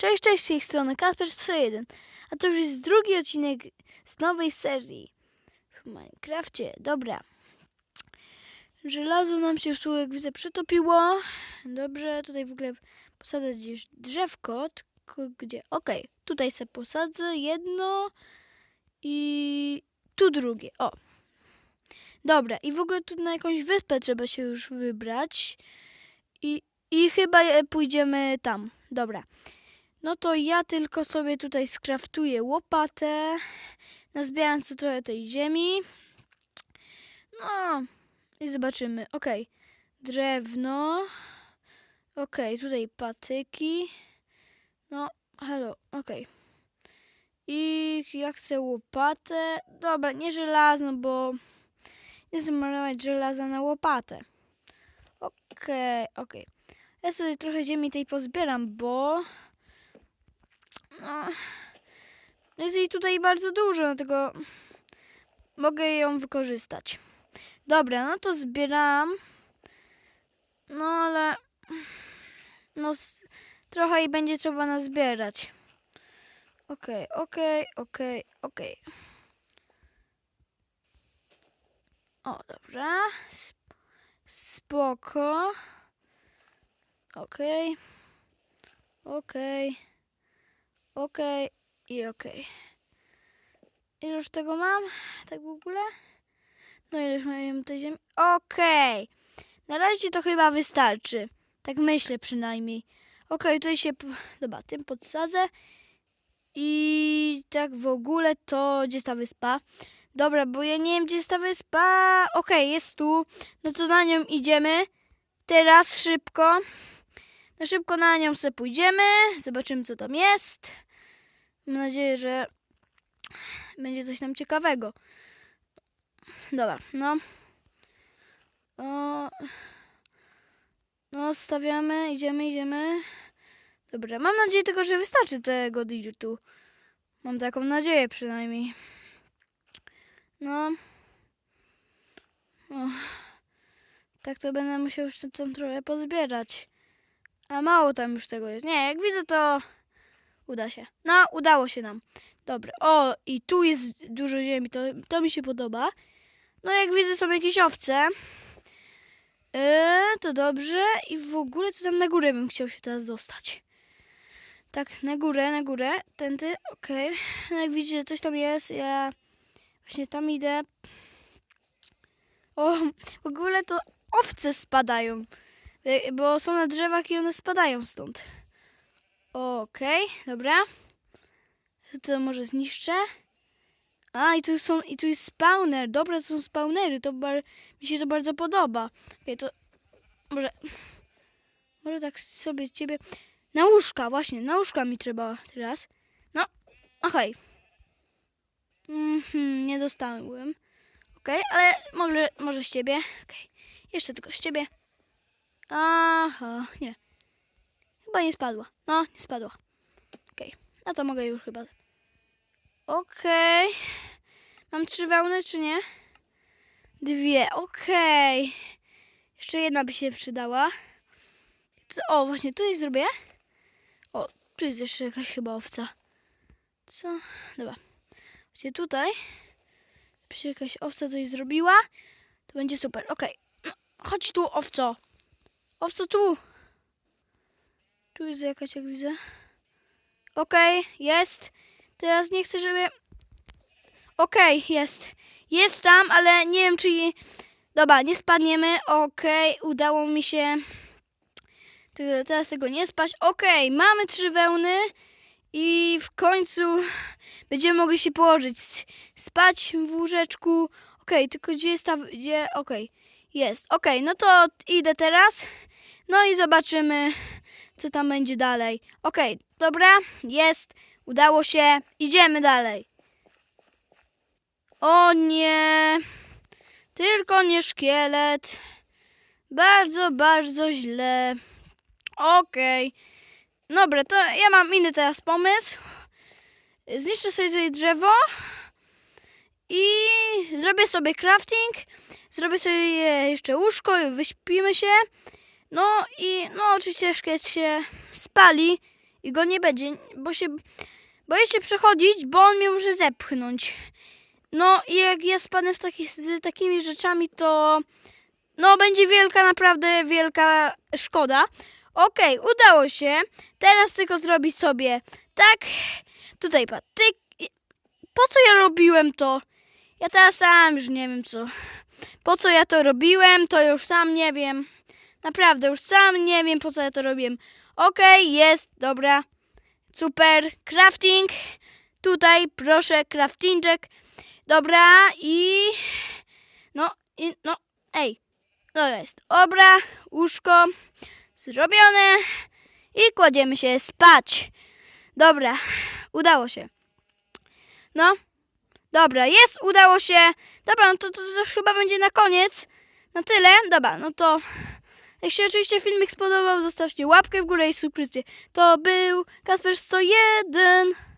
Cześć, cześć, z tej strony Kasper 101, a to już jest drugi odcinek z nowej serii w Minecrafcie. Dobra. Żelazo nam się już tu, jak widzę, przetopiło. Dobrze, tutaj w ogóle posadzę gdzieś drzewko, tylko gdzie? Okej, tutaj sobie posadzę jedno i tu drugie. O. Dobra, i w ogóle tu na jakąś wyspę trzeba się już wybrać. I, i chyba pójdziemy tam. Dobra. No to ja tylko sobie tutaj skraftuję łopatę, nazbieram sobie trochę tej ziemi. No i zobaczymy. Okej, drewno. Okej, tutaj patyki. No, hello, okej. I ja chcę łopatę. Dobra, nie żelazno, bo nie zmarnować żelaza na łopatę. Okej, okej. Ja sobie trochę ziemi tej pozbieram, bo... No, jest jej tutaj bardzo dużo, dlatego mogę ją wykorzystać. Dobra, no to zbieram. No ale no trochę jej będzie trzeba nazbierać. Okej, okej, okej, okej. O, dobra. Sp- Spoko. Okej. Okej. Okej i okej. Ile już tego mam? Tak w ogóle? No ileż mam tej ziemi? Okej. Na razie to chyba wystarczy. Tak myślę przynajmniej. Okej, tutaj się... Dobra, tym podsadzę. I tak w ogóle to... Gdzie jest ta wyspa? Dobra, bo ja nie wiem, gdzie jest ta wyspa. Okej, jest tu. No to na nią idziemy. Teraz szybko. Na szybko na nią sobie pójdziemy. Zobaczymy, co tam jest. Mam nadzieję, że będzie coś nam ciekawego. Dobra, no. O, no, stawiamy, idziemy, idziemy. Dobra, mam nadzieję tylko, że wystarczy tego dirtu. Mam taką nadzieję przynajmniej. No. O, tak to będę musiał już tam trochę pozbierać. A mało tam już tego jest. Nie, jak widzę, to uda się. No, udało się nam. Dobra. O, i tu jest dużo ziemi. To, to mi się podoba. No, jak widzę, są jakieś owce. Yy, to dobrze. I w ogóle to tam na górę bym chciał się teraz dostać. Tak, na górę, na górę. Tędy, okej. No, jak widzicie, coś tam jest. Ja właśnie tam idę. O, w ogóle to owce spadają. Y, Bo są na drzewach i one spadają stąd. Okej, dobra. To może zniszczę. A, i tu są, i tu jest spawner. Dobra, to są spawnery. To bar, mi się to bardzo podoba. Okej, to może, może tak sobie z ciebie... Na łóżka, właśnie, na łóżka mi trzeba teraz. No, okej. Mhm, nie dostałem. Okej, ale może, może z ciebie. Okej, jeszcze tylko z ciebie. Aha, nie. Chyba nie spadła. No, nie spadła. Okej, no to mogę już chyba. Okej. Mam trzy wełny, czy nie? Dwie, okej. Jeszcze jedna by się przydała. O, właśnie, tu jest zrobię. O, tu jest jeszcze jakaś chyba owca. Co? Dobra. Właśnie tutaj. By się jakaś owca coś zrobiła. To będzie super. Okej. No, Chodź tu, owco. Owco tu. Tu jest jakaś, jak widzę. Okej, jest. Teraz nie chcę, żeby... Okej, jest. Jest tam, ale nie wiem, czy... Dobra, nie spadniemy. Okej, udało mi się... Teraz tego nie spać. Okej, mamy trzy wełny. I w końcu będziemy mogli się położyć. Spać w łóżeczku. Okej, tylko gdzie jest ta... Gdzie... Okej, jest. Okej, no to idę teraz. No i zobaczymy, co tam będzie dalej. Okej, dobra, jest, udało się, idziemy dalej. O nie, tylko nie szkielet. Bardzo, bardzo źle. Okej, dobra, to ja mam inny teraz pomysł. Zniszczę sobie tutaj drzewo i zrobię sobie crafting. Zrobię sobie jeszcze łóżko i wyśpimy się. No i no oczywiście szkielet się spali i go nie będzie, bo się boję się przechodzić, bo on mnie może zepchnąć. No i jak ja spadnę z, taki, z takimi rzeczami, to no będzie wielka, naprawdę wielka szkoda. Okej, udało się. Teraz tylko zrobić sobie tak. Tutaj patyk. Po co ja robiłem to? Ja teraz sam już nie wiem co. Po co ja to robiłem, to już sam nie wiem. Naprawdę, już sam nie wiem po co ja to robiłem. Okej, jest, dobra. Super. Crafting. Tutaj, proszę, craftingek. Dobra, i... No, i, no, ej. No jest. Dobra, łóżko zrobione. I kładziemy się spać. Dobra, udało się. No, dobra, jest, udało się. Dobra, no to, to, to chyba będzie na koniec. Na tyle. Dobra, no to jak się oczywiście filmik spodobał, zostawcie łapkę w górę i subskrypcję. To był Kasper 101.